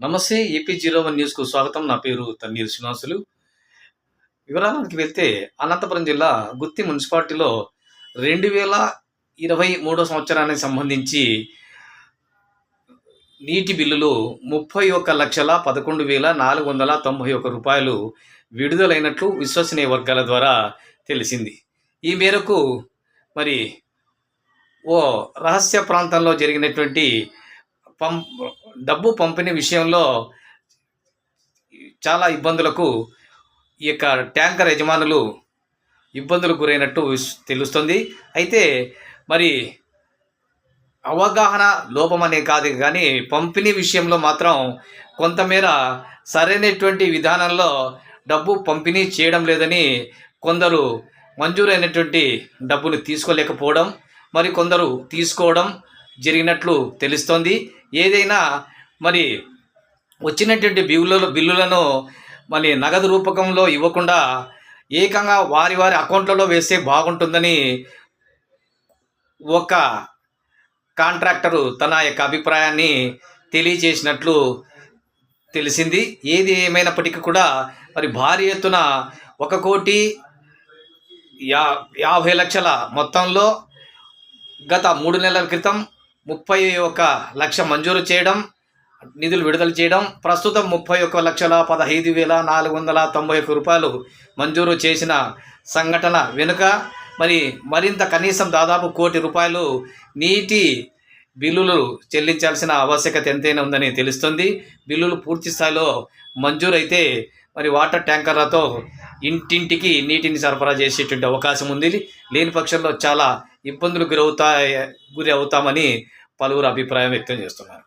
నమస్తే AP zero one న్యూస్కు స్వాగతం. నా పేరు తన్నీరు శ్రీనివాసులు. వివరాలకి వెళ్తే అనంతపురం జిల్లా గుత్తి మున్సిపాలిటీలో రెండు వేల ఇరవై మూడో సంవత్సరానికి సంబంధించి నీటి బిల్లులు ముప్పై ఒక్క లక్షల పదకొండు వేల నాలుగు వందల తొంభై ఒక్క రూపాయలు విడుదలైనట్లు విశ్వసనీయ వర్గాల ద్వారా తెలిసింది. ఈ మేరకు మరి ఓ రహస్య ప్రాంతంలో జరిగినటువంటి పం డబ్బు పంపిణీ విషయంలో చాలా ఇబ్బందులకు ఈ యొక్క ట్యాంకర్ యజమానులు ఇబ్బందులకు గురైనట్టు తెలుస్తుంది. అయితే మరి అవగాహన లోపం అనే కాదు కానీ పంపిణీ విషయంలో మాత్రం కొంతమేర సరైనటువంటి విధానంలో డబ్బు పంపిణీ చేయడం లేదని కొందరు మంజూరైనటువంటి డబ్బును తీసుకోలేకపోవడం మరి కొందరు తీసుకోవడం జరిగినట్లు తెలుస్తోంది. ఏదైనా మరి వచ్చినటువంటి బిల్లుల బిల్లులను మరి నగదు రూపకంలో ఇవ్వకుండా ఏకంగా వారి వారి అకౌంట్లలో వేస్తే బాగుంటుందని ఒక కాంట్రాక్టరు తన యొక్క అభిప్రాయాన్ని తెలియజేసినట్లు తెలిసింది. ఏది ఏమైనప్పటికీ కూడా మరి భారీ ఎత్తున ఒక కోటి యా యాభై లక్షల మొత్తంలో గత మూడు నెలల క్రితం ముప్పై ఒక లక్ష మంజూరు చేయడం నిధులు విడుదల చేయడం ప్రస్తుతం ముప్పై ఒక్క లక్షల పదహైదు వేల నాలుగు వందల తొంభై ఒక్క రూపాయలు మంజూరు చేసిన సంఘటన వెనుక మరి మరింత కనీసం దాదాపు కోటి రూపాయలు నీటి బిల్లులు చెల్లించాల్సిన ఆవశ్యకత ఎంతైనా ఉందని తెలుస్తుంది. బిల్లులు పూర్తి స్థాయిలో మంజూరైతే మరి వాటర్ ట్యాంకర్లతో ఇంటింటికి నీటిని సరఫరా చేసేటువంటి అవకాశం ఉంది. లేని పక్షంలో చాలా ఇబ్బందులు గురవుతాయి గురి అవుతామని పలువురు అభిప్రాయం వ్యక్తం చేస్తున్నారు.